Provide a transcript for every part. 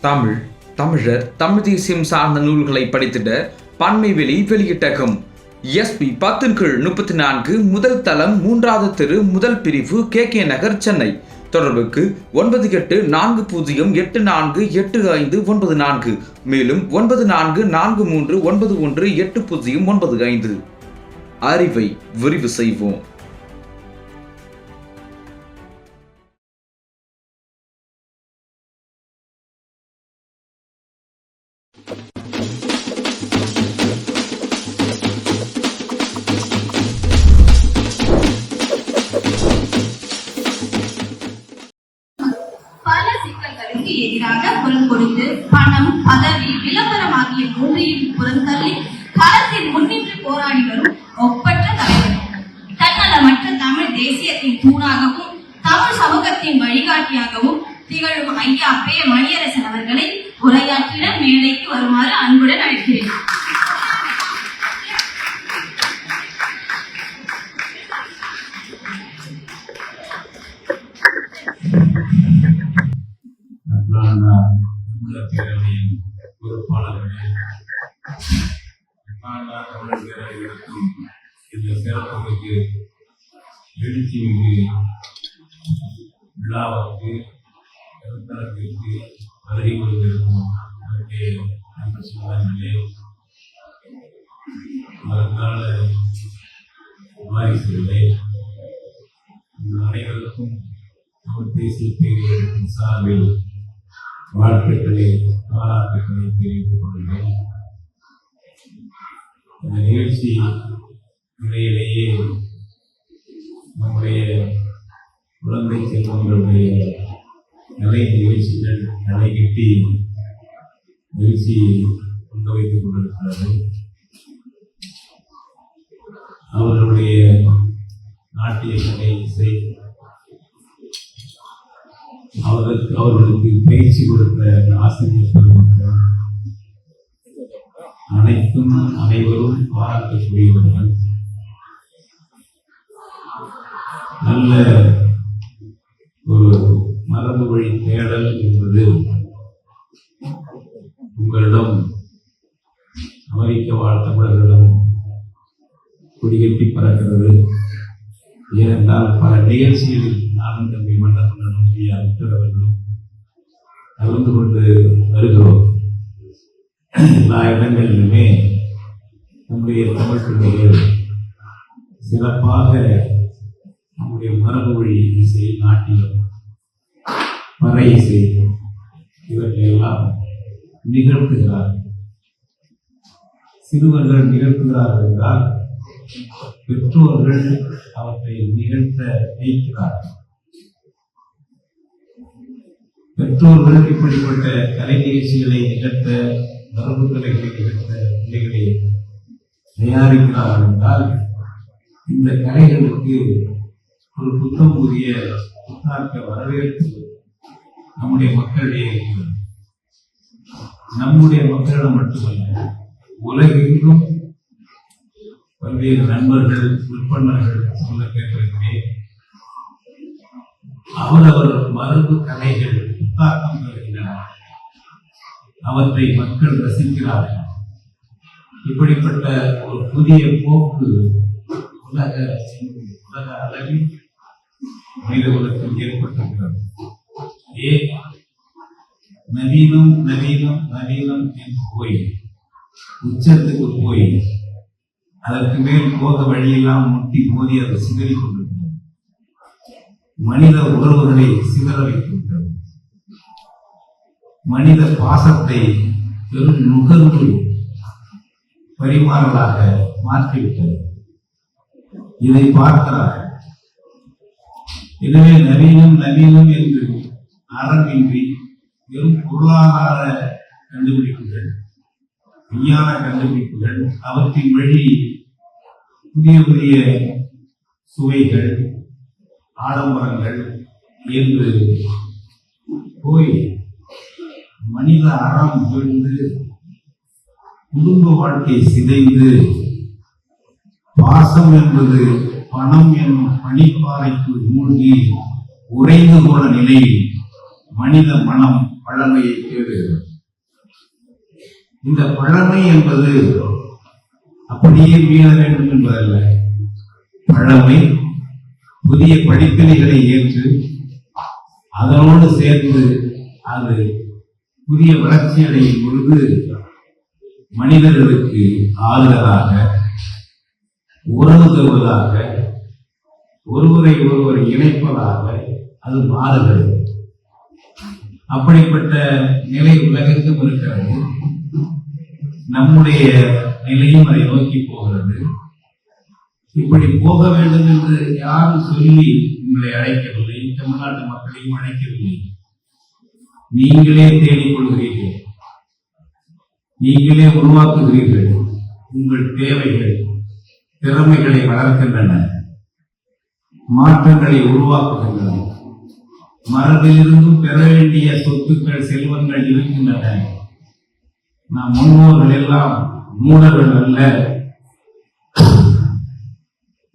தமிழ் தமிழர் தமிழ் தேசியம் சார்ந்த நூல்களை படித்திட பன்மை வெளி வெளியிட்டகம் எஸ்பி பத்தின் கீழ் முப்பத்தி நான்கு முதல் தளம் மூன்றாவது தெரு முதல் பிரிவு கே கே நகர் சென்னை. தொடர்புக்கு ஒன்பது எட்டு நான்கு பூஜ்ஜியம் எட்டு நான்கு எட்டு ஐந்து ஒன்பது நான்கு. மேலும் ஒன்பது நான்கு நான்கு மூன்று ஒன்பது ஒன்று எட்டு பூஜ்ஜியம் ஒன்பது ஐந்து. அறிவை விரிவு செய்வோம். பணம் பதவி விளம்பரம் ஆகிய மூன்றையும் புறந்தள்ளி களத்தில் முன்னின்று போராடி வரும் ஒப்பற்ற தலைவர். தன்னலமற்ற தமிழ் தேசியத்தின் தூணாகவும் தமிழ் சமூகத்தின் வழிகாட்டியாகவும் திகழும் ஐயா பே மணியரசன் அவர்களை உரையாற்றிட மேடைக்கு வருமாறு அன்புடன் அழைக்கிறேன். அன்பான தமிழர் பேரவையின் பொறுப்பாளர்களே. அன்பான தமிழர் பேரவைகளுக்கும் இந்த சிறப்புக்கு எழுச்சி மிகு விழாவுக்கு கருத்தரங்கிற்கு வருகை கொண்டிருக்கும் வாரிசுகளே அனைவருக்கும் தமிழ் தேசிய பேரியத்தின் சார்பில் வாழ்த்துக்களை பாராட்டுக்களை தெரிவித்துக் கொள்கிறேன் இந்த நிகழ்ச்சி இடையிலேயே நம்முடைய குழந்தை செல்வங்களுடைய கலை நிகழ்ச்சிகள் கட்டி நிகழ்ச்சி கொண்டு வைத்துக் கொண்டிருக்கிறது. அவர்களுடைய நாட்டிய கலை இசை அவர்களுக்கு பயிற்சி கொடுத்த ஆசிரியர் பெருமக்கள் அனைத்தும் அனைவரும் பாராட்டக்கூடியவர்கள். நல்ல ஒரு மரபு வழி தேடல் என்பது உங்களிடம் அமெரிக்க வாழ் தமிழர்களிடம் குடியேற்றி பறக்கிறது. ஏனென்றால் பல நிகழ்ச்சிகளில் நானும் தம்பி மன்னர்களும் ஐயா விக்டர் கலந்து கொண்டு வருகிறோம். எல்லா இடங்களிலுமே நம்முடைய தமிழ் பிள்ளைகள் சிறப்பாக நம்முடைய மரபு வழி இசை நாட்டியம் மறை இசை இவற்றையெல்லாம் நிகழ்த்துகிறார்கள். சிறுவர்கள் நிகழ்த்துகிறார்கள் என்றால் பெற்றோர்கள் அவற்றை நிகழ்த்த வைக்கிறார்கள் பெற்றோர்கள் இப்படிப்பட்ட கலை நிகழ்ச்சிகளை நிகழ்த்த மரபு கலைகளை நிகழ்த்த நிலைகளை தயாரிக்கிறார்கள் என்றால் இந்த கலைகளுக்கு ஒரு புத்தம் புதிய புத்தாக்க வரவேற்பு நம்முடைய மக்களிடையே இருக்கிறது. நம்முடைய மக்களிடம் மட்டுமல்ல உலகெங்கும் பல்வேறு நண்பர்கள் விற்பனர்கள் சொல்ல கேட்டிருக்கிறேன். அவரவர் மரபு கலைகள் புத்தாக்கம் பெறுகின்றன அவற்றை மக்கள் ரசிக்கிறார்கள். இப்படிப்பட்ட ஒரு புதிய போக்கு உலக உலக அளவில் மனித உலகத்தில் ஏற்பட்டிருக்கிறது. ஏ நவீனம் நவீனம் நவீனம் என்று போய் உச்சத்துக்கு போய் அதற்கு மேல் போக வழியெல்லாம் முட்டி மோதி அதை சிதறிக் கொண்டிருக்கிறது மனித உறவுகளை சிதற வைக்கின்றது மனித பாசத்தை பெரும் நுகர்வு பரிமாறலாக மாற்றிவிட்டது. இதை பார்க்கிறார்கள் எனவே நவீனம் நவீனம் என்று அறமின்றி வெறும் பொருளாதார கண்டுபிடிப்புகள் விஞ்ஞான கண்டுபிடிப்புகள் அவற்றின் வழி புதிய புதிய சுவைகள் ஆடம்பரங்கள் என்று போய் மனித அறம் விழுந்து குடும்ப வாழ்க்கை சிதைந்து பாசம் என்பது பணம் என்னும் பனிப்பாறைக்குள் மூழ்கி உறைந்து போன நிலையில் மனித மனம் பழமையை தேடுகிறது. இந்த பழமை என்பது அப்படியே மீள வேண்டும் என்பதல்ல. பழமை புதிய படிப்பினைகளை ஏற்று அதனோடு சேர்ந்து அது புதிய வளர்ச்சி அடையும் பொழுது மனிதர்களுக்கு ஆறுதலாக உறவு தருவதாக ஒருவரை ஒருவர் இணைப்பதாக அது மாறுகிறது. அப்படிப்பட்ட நிலை உலகெங்கும் இருக்கிறது. நம்முடைய நிலையும் அதை நோக்கி போகிறது. இப்படி போக வேண்டும் என்று யாரும் சொல்லி உங்களை அழைக்கவில்லை. தமிழ்நாட்டு மக்களையும் அழைக்கவில்லை. நீங்களே தேடிக் கொள்கிறீர்கள். நீங்களே உருவாக்குகிறீர்கள். உங்கள் தேவைகள் திறமைகளை வளர்க்கின்றன. மாற்றங்களை உருவாக்குகின்றன. மரபிலிருந்தும் பெற வேண்டிய சொத்துக்கள் செல்வங்கள் இருக்கின்றன. நம் முன்னோர்கள் எல்லாம் மூடர்கள் அல்ல.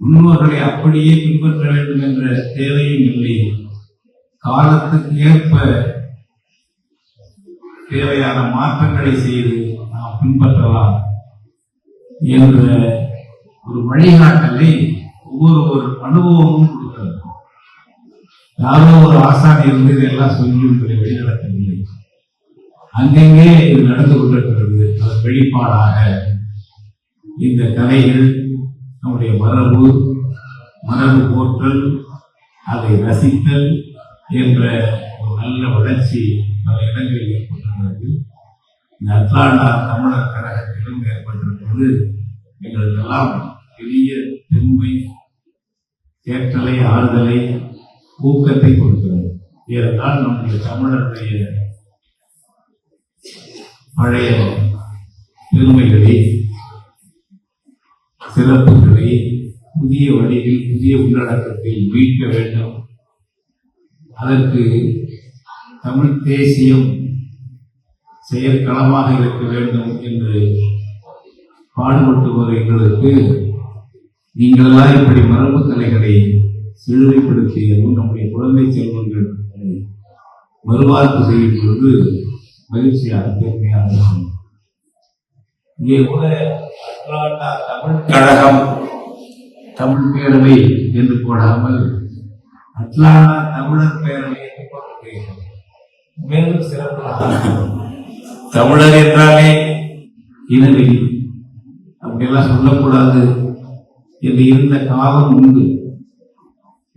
முன்னோர்களை அப்படியே பின்பற்ற வேண்டும் என்ற தேவையும் இல்லை. காலத்துக்கு ஏற்ப தேவையான மாற்றங்களை செய்து நாம் பின்பற்றலாம் என்ற ஒரு வழிகாட்டலை ஒவ்வொரு ஒரு அனுபவமும் கொடுக்கிறது யாரோ ஒரு ஆசான் இருந்து இதெல்லாம் சொல்லி உங்களை அங்கங்கே இது நடந்து கொண்டிருக்கிறது. அதன் வெளிப்பாடாக இந்த கலைகள் நம்முடைய மரபு மரபு போற்றல் அதை ரசித்தல் என்ற ஒரு நல்ல வளர்ச்சி பல இடங்களில் ஏற்பட்டிருக்கிறது. இந்த அட்லாண்டா தமிழர் கழகத்திலும் ஏற்பட்டிருப்பது எங்களுக்கெல்லாம் பெரிய பெருமை தேற்றலை ஆறுதலை ஊக்கத்தை கொடுக்கிறது. ஏனென்றால் நம்முடைய தமிழருடைய பழைய பெருமைகளை சிறப்புகளை புதிய வழியில் புதிய உள்ளடக்கத்தில் மீட்க வேண்டும். அதற்கு தமிழ் தேசியம் செயற்களமாக இருக்க வேண்டும் என்று பாடுபட்டு வருகிறதற்கு எங்களுக்கு. நீங்களெல்லாம் இப்படி மரபு கலைகளை செழுமைப்படுத்தியதும் நம்முடைய குழந்தை செல்வங்கள் அதை செய்யும் பொழுது மகிழ்ச்சியாக பெருமையாக இருக்கும். இங்கே கூட அட்லாண்டா தமிழ் கழகம் தமிழ் பேரவை என்று போடாமல் அட்லாண்டா தமிழர் பேரவை என்று போட்டிருக்கிறீர்கள் மேலும் சிறப்பாக தமிழர் என்றாலே இனவெளி அப்படியெல்லாம் சொல்லக்கூடாது என்று இருந்த காலம் உண்டு.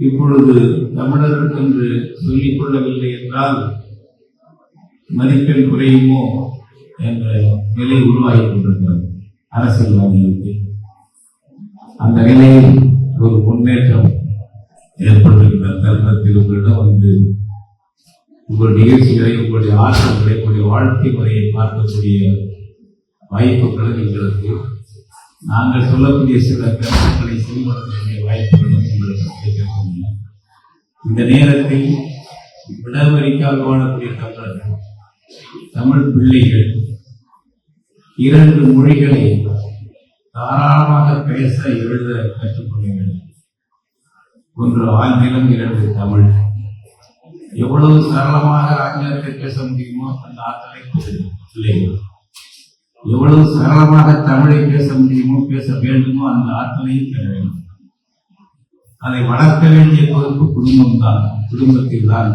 இப்பொழுது தமிழர்கள் என்று சொல்லிக் கொள்ளவில்லை என்றால் மதிப்பெண் குறையுமோ என்ற நிலை உருவாகி கொண்டிருக்கிறது அரசியல்வாதிகளுக்கு அந்த நிலையில் ஒரு முன்னேற்றம் ஏற்பட்டிருக்கிற தருணத்தில் உங்களிடம் வந்து உங்களுடைய நிகழ்ச்சிகளை உங்களுடைய ஆற்றல்களை உங்களுடைய வாழ்க்கை முறையை பார்க்கக்கூடிய வாய்ப்புகளும் எங்களுக்கு நாங்கள் சொல்லக்கூடிய சில கருத்துக்களை செயல்படுத்தக்கூடிய வாய்ப்புகளும் உங்களுக்கு கிடைக்கக்கூடிய இந்த நேரத்தில் விடவரிக்கால் வாழக்கூடிய தமிழர்கள் தமிழ் பிள்ளைகள் இரண்டு மொழிகளை தாராளமாக பேச எழுத கற்றுக்கொள்ள வேண்டும் ஒன்று ஆங்கிலம் இரண்டு தமிழ். எவ்வளவு சரளமாக ஆங்கிலத்தை பேச முடியுமோ அந்த ஆற்றலை பிள்ளைகள் எவ்வளவு சரளமாக தமிழை பேச முடியுமோ பேச வேண்டுமோ அந்த ஆற்றலையும் பெற வேண்டும். அதை வளர்க்க வேண்டிய பொறுப்பு குடும்பம்தான். குடும்பத்தில் தான்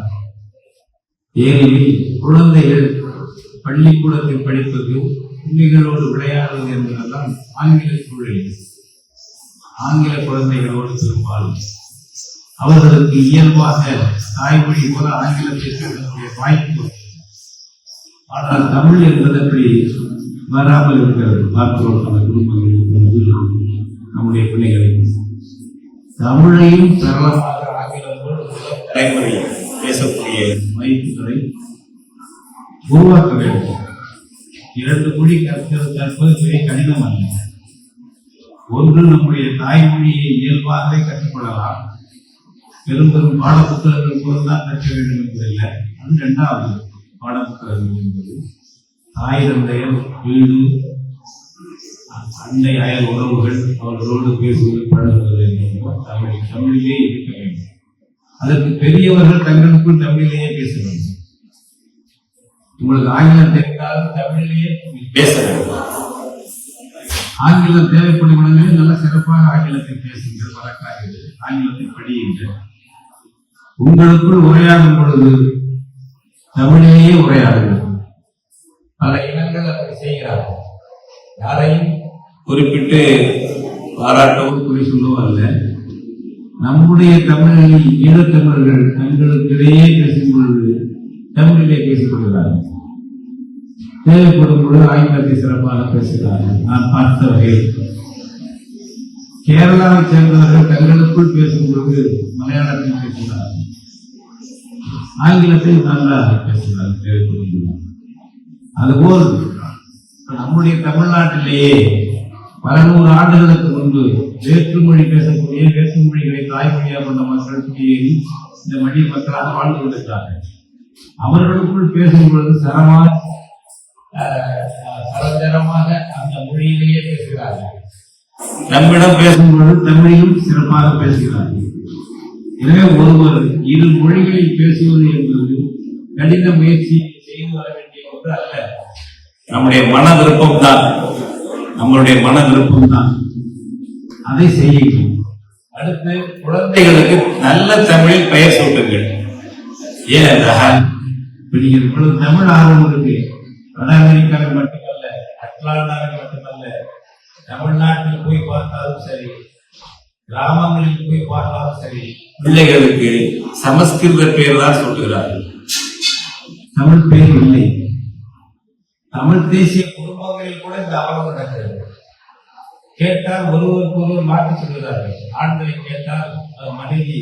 ஏனெனில் குழந்தைகள் பள்ளிக்கூடத்தில் படிப்பது பிள்ளைகளோடு விளையாடுவது என்பதெல்லாம் ஆங்கில சூழலில் ஆங்கில குழந்தைகளோடு பெரும்பாலும். அவர்களுக்கு இயல்பாக தாய்மொழி போல ஆங்கிலத்தை பேசக்கூடிய வாய்ப்பு ஆனால் தமிழ் என்பது அப்படி வராமல் இருக்கிறது. பார்க்கிறோம் பல குடும்பங்களில் நம்முடைய பிள்ளைகளை தமிழையும் சரளமாக ஆங்கிலத்தோடு தலைமுறையில் பேசக்கூடிய வாய்ப்புகளை உருவாக்க வேண்டும் இரண்டு மொழி கற்கிறது கற்பது பெரிய கடினம் அல்ல. ஒன்று நம்முடைய தாய்மொழியை இயல்பாகவே கற்றுக்கொள்ளலாம். பெரும் பெரும் பாடப்புத்தகங்கள் மூலம்தான் கற்க வேண்டும் என்பதில்லை அது இரண்டாவது பாடப்புத்தகங்கள் என்பது. தாய் தந்தையர் வீடு அண்டை அயல் உறவுகள் அவர்களோடு பேசுவது பழகுவது என்பது. தமிழ் தமிழிலே இருக்க வேண்டும். அதற்கு பெரியவர்கள் தங்களுக்குள் தமிழிலேயே பேச வேண்டும் உங்களுக்கு ஆங்கிலம் தெரிந்தால் தமிழிலேயே பேச வேண்டும். ஆங்கிலம் தேவைப்படும் இடங்களில் நல்ல சிறப்பாக ஆங்கிலத்தில் பேசுகின்ற வழக்காகிறது ஆங்கிலத்தை படியுங்கள். உங்களுக்குள் உரையாடும் பொழுது தமிழிலேயே உரையாடுங்கள். பல இனங்கள் அதை செய்கிறார்கள். யாரையும் குறிப்பிட்டு பாராட்டவும் குறி சொல்லவும் அல்ல நம்முடைய தமிழில் ஈழத்தமிழர்கள் தங்களுக்கிடையே பேசும் பொழுது தமிழிலே பேசிக்கொள்கிறார்கள். தேவைப்படும் பொழுது ஆங்கிலத்தை சிறப்பாக பேசுகிறார்கள். நான் பார்த்த வகையில் கேரளாவை சேர்ந்தவர்கள் தங்களுக்குள் பேசும் பொழுது மலையாளத்தில் பேசுகிறார்கள். ஆங்கிலத்தில் நன்றாக பேசுகிறார்கள் தேவைப்படும் பொழுது அதுபோல் நம்முடைய தமிழ்நாட்டிலேயே பல நூறு ஆண்டுகளுக்கு முன்பு வேற்றுமொழி பேசக்கூடிய வேற்றுமொழிகளை தாய்மொழியாக கொண்ட மக்கள் குடியேறி இந்த மொழி மக்களாக வாழ்ந்து கொண்டிருக்கிறார்கள். அவர்களுக்குள் பேசும் பொழுது சரமாக அஹ், சரஞ்சரமாக அந்த மொழியிலேயே பேசுகிறார்கள். நம்மிடம் பேசும் பொழுது தமிழிலும் சிறப்பாக பேசுகிறார்கள். எனவே ஒருவர் இரு மொழிகளில் பேசுவது என்பது கடின முயற்சி செய்து வர வேண்டிய ஒன்று அல்ல. நம்முடைய மன விருப்பம் தான் நம்மளுடைய மன விருப்பம் தான் அதை செய்யுங்கள். அடுத்து குழந்தைகளுக்கு நல்ல தமிழில் பெயர் சூட்டுங்கள். ஏனென்றால் இப்ப நீங்க இவ்வளவு தமிழ் ஆர்வம் இருக்கு வட அமெரிக்காவில் மட்டுமல்ல அட்லாண்டாவில் மட்டுமல்ல தமிழ்நாட்டில் போய் பார்த்தாலும் சரி கிராமங்களில் போய் பார்த்தாலும் சரி பிள்ளைகளுக்கு சமஸ்கிருத பெயர் தான் சொல்லுகிறார்கள் தமிழ் பேர் இல்லை. தமிழ் தேசிய குடும்பங்களில் கூட இந்த அவலம் நடக்கிறது. கேட்டால் ஒருவருக்கு ஒருவர் மாற்றி சொல்கிறார்கள் ஆண்களை கேட்டால் மனைவி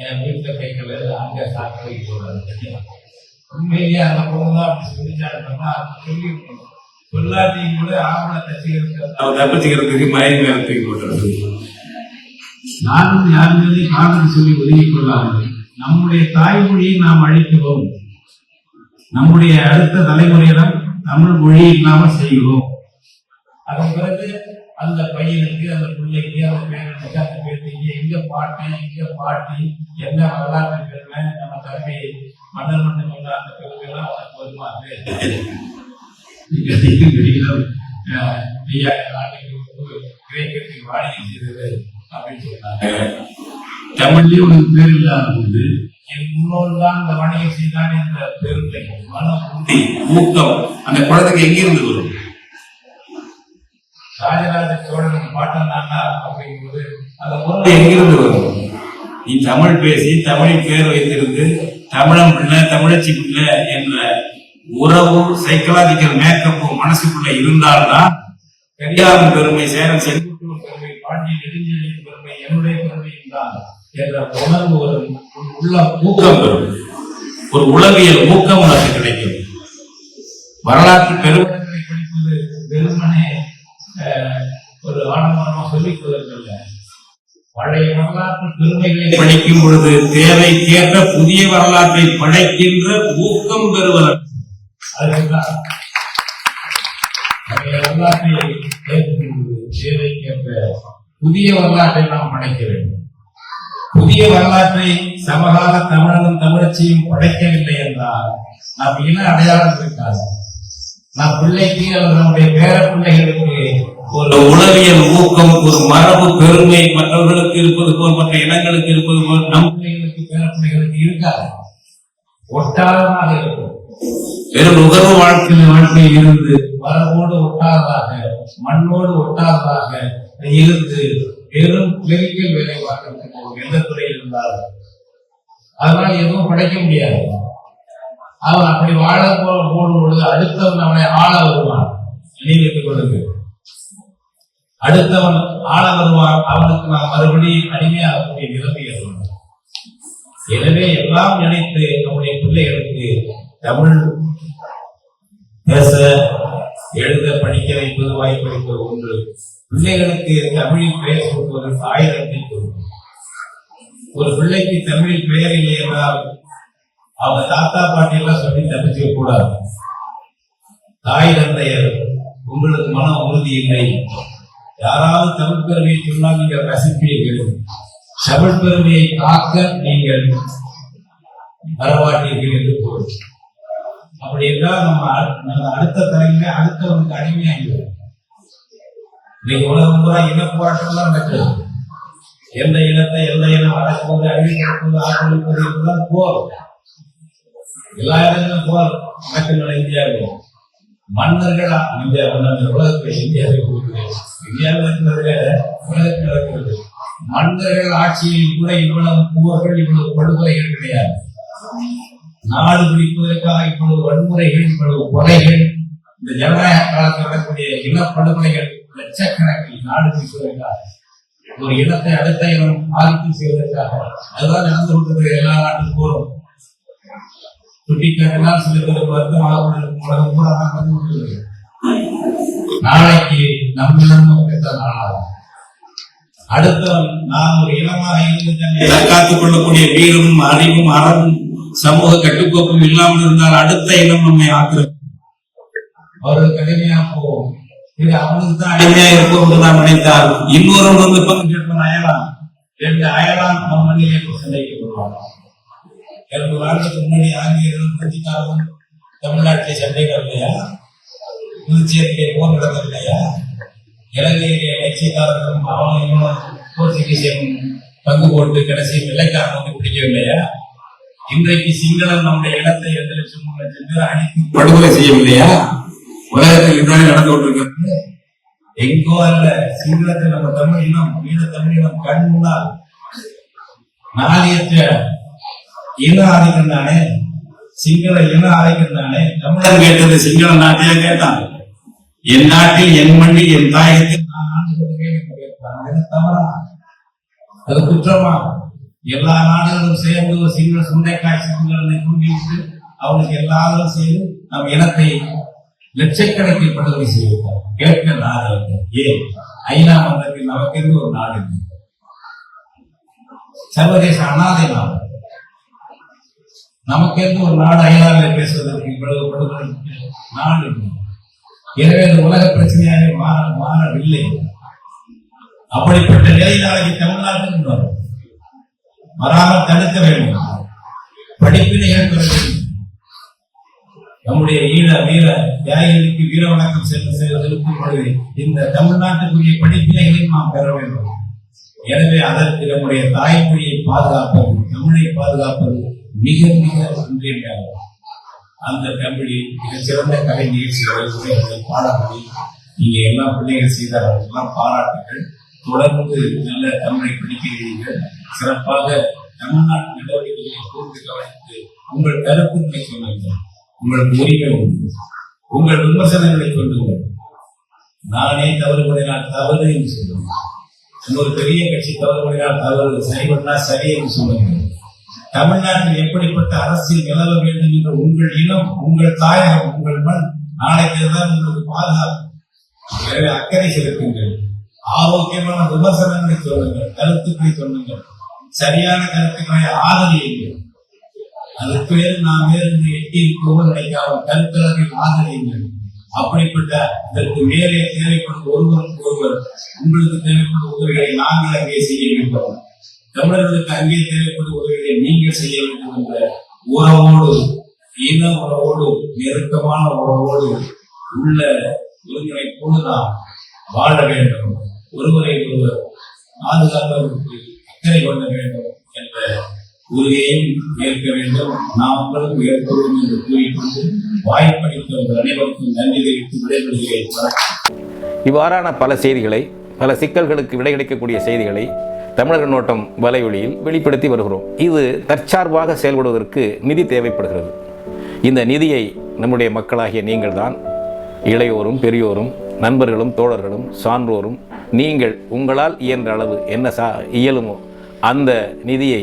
என் வீட்டுல கேட்கல அங்க சாப்பிட்டு போறாரு உண்மையிலேயே அந்த பொண்ணுதான் அப்படி சொல்லிச்சாருன்னா சொல்லி சொல்லாட்டியும் கூட ஆவண தச்சுக்கிறது அவர் தப்பிச்சுக்கிறதுக்கு மயங்கி நேரத்துக்கு போட்டுறது யாரும் யார் மீது காரணம் சொல்லி ஒதுங்கிக் கொள்ளாமல் நம்முடைய தாய்மொழியை நாம் அழிக்கிறோம் நம்முடைய அடுத்த தலைமுறையிடம் தமிழ் மொழி இல்லாமல் செய்கிறோம். அதன் பிறகு அந்த பையனுக்கு அந்த பிள்ளைக்கு அந்த பேரனுக்கு அந்த பேத்திக்கு எங்க பாட்டு எங்க பாட்டி என்ன வரலாற்று பெருமை நம்ம தம்பி மன்னர் மன்னர் கொண்ட அந்த பெருமையெல்லாம் அவனுக்கு வருமாறு ஐயாயிரம் வாடகை செய்தது அப்படின்னு சொன்னாங்க தமிழ்லயே உனக்கு பேர் இல்லாத போது என் முன்னோர் தான் இந்த வணிகம் செய்தான் என்ற பெருமை. ஊக்கம் அந்த குழந்தைக்கு எங்கிருந்து வரும்? ராஜராஜ சோழனுக்கு பாட்டன் அப்படிங்கும்போது அந்த உறவு எங்கிருந்து வரும்? நீ தமிழ் பேசி தமிழில் பேர் வைத்திருந்து தமிழன் பிள்ளை தமிழச்சி பிள்ளை என்ற உறவு சைக்கலாஜிக்கல் மேக்கப் மனசுக்குள்ள இருந்தால்தான் பெரியாரின் பெருமை சேரன் செங்குட்டுவன் பெருமை பாண்டிய நெடுஞ்செழியின் பெருமை என்னுடைய பெருமையும் தான். என்ற உணர்வு ஒரு உள்ள ஊக்கம் வரும். ஒரு உளவியல் ஊக்கம் உனக்கு கிடைக்கும். வரலாற்று பெருமிடங்களை படிப்பது வெறுமனே அஹ், ஒரு ஆடம்பரமாக சொல்லிக் கொள்வதற்கல்ல பழைய வரலாற்று பெருமைகளை படிக்கும் பொழுது தேவைக்கேற்ற புதிய வரலாற்றை படைக்கின்ற ஊக்கம் பெறுவதற்கு அதுதான். பழைய வரலாற்றை தேவைக்கேற்ற புதிய வரலாற்றை நாம் படைக்க வேண்டும். புதிய வரலாற்றை சமகால தமிழனும் தமிழச்சியும் படைக்கவில்லை என்றால் நாம் இன அடையாளம் இருக்காது? நம் பிள்ளைக்கு அல்லது நம்முடைய பேர பிள்ளைகளுக்கு ஒரு உளவியல் ஊக்கம் ஒரு மரபு பெருமை மற்றவர்களுக்கு இருப்பது போல் மற்ற இனங்களுக்கு இருப்பது போல் நம் பிள்ளைகளுக்கு பேர பிள்ளைகளுக்கு இருக்காது. ஒட்டாதமாக இருக்கும். வெறும் நுகர்வு வாழ்க்கையில் வாழ்க்கையில் இருந்து மரபோடு ஒட்டாததாக மண்ணோடு ஒட்டாததாக இருந்து வெறும் கிளினிக்கல் வேலை பார்க்கறதுக்கு போகும் எந்த துறையில் இருந்தாலும். அதனால் எதுவும் படைக்க முடியாது. அவன் அப்படி வாழ போ- போடும் பொழுது அடுத்தவன் அவனை ஆள வருவான். நினைவுக்கு கொள்ளுங்க அடுத்தவன் ஆள வருவான் அவனுக்கு நாம் மறுபடியும் அடிமையாகக்கூடிய நிலைமை ஏற்படும். எனவே எல்லாம் நினைத்து நம்முடைய பிள்ளைகளுக்கு தமிழ் பேச எழுத படிக்க வைப்பது வாய்ப்பளிப்பது ஒன்று. பிள்ளைகளுக்கு தமிழில் பெயர் கொடுப்பதற்கு ஆயிரத்தை கொடுக்கும். ஒரு பிள்ளைக்கு தமிழில் பெயர் இல்லை என்றால் அவங்க தாத்தா பாட்டி எல்லாம் சொல்லி தப்பிச்சுக்க கூடாது. தாய் தந்தையர் உங்களுக்கு மன உறுதி இல்லை. யாராவது தமிழ் பெருமையை சொன்னால் நீங்கள் ரசிப்பீர்கள். தமிழ் பெருமையை காக்க நீங்கள் வரமாட்டீர்கள் என்று பொருள். அப்படி என்றால் நம்ம நம்ம அடுத்த தலைமுறை அடுத்தவனுக்கு அடிமையாகிவிடும். இன்னைக்கு உலகம் பூரா இன போராட்டம்லாம் நடக்குது எந்த இனத்தை எந்த இனம் அடக்குவது அழிவுபடுத்துவது ஆக்கிரமிப்பது இதுதான் போர். எல்லா இடங்களும் போர் நடக்கின்றன இந்தியாவில் மன்னர்களா இந்தியா மன்னர் உலகத்தில் இந்தியாவில் கொடுக்கிறது இந்தியாவில் இருக்கிறது உலகத்தில் இருக்கிறது. மன்னர்கள் ஆட்சியில் கூட இவ்வளவு போர்கள் இவ்வளவு படுகொலைகள் கிடையாது. நாடு பிடிப்பதற்காக இவ்வளவு வன்முறைகள் இவ்வளவு கொலைகள் இந்த ஜனநாயக காலத்தில் நடக்கக்கூடிய இனப்படுகொலைகள் லட்சக்கணக்கில் நாடு பிடிப்பதற்காக ஒரு இனத்தை அடுத்த இனம் ஆதிக்கம் செய்வதற்காக அதுதான் நடந்து கொண்டிருக்கிற எல்லா நாட்டுக்கும் போறோம். சுட்டிக்காட்டினால் சில பேருக்கு வருத்தமாக உலகம் தான் வந்து கொண்டிருக்கிறது. நாளைக்கு நம்மிடம் பெற்ற நாளாகும். அடுத்தவன் நாம் ஒரு இனமாக இருந்து தன்னை தற்காத்துக் கொள்ளக்கூடிய வீரமும் அறிவும் அறமும் சமூக கட்டுக்கோப்பும் இல்லாமல் இருந்தால் அடுத்த இனம் நம்மை ஆக்குறது அவர்களுக்கு அடிமையா போவோம் இது அவனுக்கு தான் அடிமையா இருப்போம் என்று நினைத்தால் இன்னொரு வந்து பங்கு கேட்போம் அயலான். ரெண்டு அயலான் நம் மண்ணிலே சண்டைக்கப்படுவாங்க இரண்டு வருடத்துக்கு முன்னாடி ஆங்கிலேயர்களும் பிரிட்டிஷாரும் தமிழ்நாட்டிலே சண்டைகள் இல்லையா புதுச்சேரியிலே போர் நடந்தது இல்லையா இலங்கையிலே லட்சியக்காரர்களும் அவனையும் போர்ச்சுகீசியம் பங்கு போட்டு கடைசி வெள்ளைக்காரன் வந்து பிடிக்கவில்லையா இன்றைக்கு சிங்களம் நம்முடைய இடத்தை இரண்டு லட்சம் மூணு லட்சம் பேர் அடித்து படுகொலை செய்யவில்லையா? உலகத்தில் இதுதான் நடந்து கொண்டிருக்கிறது எங்கோ அல்ல சிங்களத்தில் நம்ம தமிழ் மீன தமிழினம் கண் முன்னால் நாளையற்ற இன ஆதிக்கம் தானே சிங்கள இன ஆதிக்கம் தானே தமிழர் கேட்டது சிங்கள நாட்டையே கேட்டான். என் நாட்டில் என் மண்ணில் என் தாயத்தில் நான் ஆண்டு கொள்கிறேன் என்று தவறா? அது குற்றமா? எல்லா நாடுகளும் சேர்ந்து ஒரு சிங்கள சுண்டைக்காய் சிங்களனை தூண்டிவிட்டு அவனுக்கு எல்லாரும் செய்து நம் இனத்தை லட்சக்கணக்கில் படுகொலை செய்வார் கேட்க நாடு இல்லை. ஏன்? ஐநா மன்றத்தில் நமக்கென்று ஒரு நாடு இல்லை. சர்வதேச அனாதை நாடு. நமக்கென்று ஒரு நாடு ஐநாவில் பேசுவதற்கு இவ்வளவு படுகொலை நாடு இல்லை. எனவே அது உலக பிரச்சனையாக மாற மாறவில்லை. அப்படிப்பட்ட நிலை நாளைக்கு தமிழ்நாட்டில் வரும் வராமல் தடுக்க வேண்டும். படிப்பினை ஏற்பட வேண்டும். நம்முடைய ஈழ வீர தியாகிகளுக்கு வீர வணக்கம் செலுத்தும் பொழுது இந்த தமிழ்நாட்டுக்குரிய படிப்பினைகளை நாம் பெற வேண்டும். எனவே அதற்கு நம்முடைய தாய்மொழியை பாதுகாப்பது தமிழை பாதுகாப்பது மிக மிக இன்றியமையாகும் அந்த கம்பெனி மிகச் சிறந்த கலை நிகழ்ச்சிகளை பாடப்படி நீங்க எல்லா பிள்ளைகள் செய்தார்கள் எல்லாம் பாராட்டுகள். தொடர்ந்து நல்ல தமிழை படிக்கிறீர்கள் சிறப்பாக தமிழ்நாட்டு நடவடிக்கைகளை கூர்ந்து கவனித்து உங்கள் கருத்து சொல்லுங்கள். உங்களுக்கு உரிமை உண்டு உங்கள் விமர்சனங்களை கொண்டு நானே தவறு பண்ணினால் தவறு என்று சொல்லுவேன் இன்னொரு பெரிய கட்சி தவறு பண்ணினால் தவறு. சரி சரி என்று சொல்லுங்கள். தமிழ்நாட்டில் எப்படிப்பட்ட அரசியல் நிலவ வேண்டும் என்று உங்கள் இனம் உங்கள் தாயகம் உங்கள் மண் நாளைக்கு தான் உங்களுக்கு பாதுகாப்பு. எனவே அக்கறை செலுத்துங்கள். ஆரோக்கியமான விமர்சனங்களை சொல்லுங்கள் கருத்துக்களை சொல்லுங்கள். சரியான கருத்துக்களை ஆதரியுங்கள். அதற்கு வேறு நாம் வேறு என்று எட்டி இருக்கிறோம் நினைக்காம கருத்தளவில் ஆதரியுங்கள். அப்படிப்பட்ட அதற்கு மேலே தேவைப்படும் ஒருவருக்கு ஒருவர் உங்களுக்கு தேவைப்படும் உதவிகளை நாங்கள் அங்கே செய்ய வேண்டும். தமிழர்களுக்கு அங்கே தேவைப்படும் உதவிகளை நீங்கள் செய்ய வேண்டும் என்ற உறவோடு இன உறவோடு நெருக்கமான உறவோடு உள்ள ஒருங்கிணைப்போடு நாம் வாழ வேண்டும். ஒருவரை ஒருவர் பாதுகாப்பதற்கு அக்கறை கொள்ள வேண்டும் என்ற உறுதியையும் ஏற்க வேண்டும். என்று கூறிக்கொண்டு வாய்ப்பளித்த உங்கள் அனைவருக்கும் நன்றி தெரிவித்து விடைபெறுகிறேன். இவ்வாறான பல செய்திகளை பல சிக்கல்களுக்கு விடை கிடைக்கக்கூடிய செய்திகளை தமிழக நோட்டம் வலையொலியில் வெளிப்படுத்தி வருகிறோம். இது தற்சார்பாக செயல்படுவதற்கு நிதி தேவைப்படுகிறது. இந்த நிதியை நம்முடைய மக்களாகிய நீங்கள்தான் இளையோரும் பெரியோரும் நண்பர்களும் தோழர்களும் சான்றோரும் நீங்கள் உங்களால் இயன்ற அளவு என்ன சா இயலுமோ அந்த நிதியை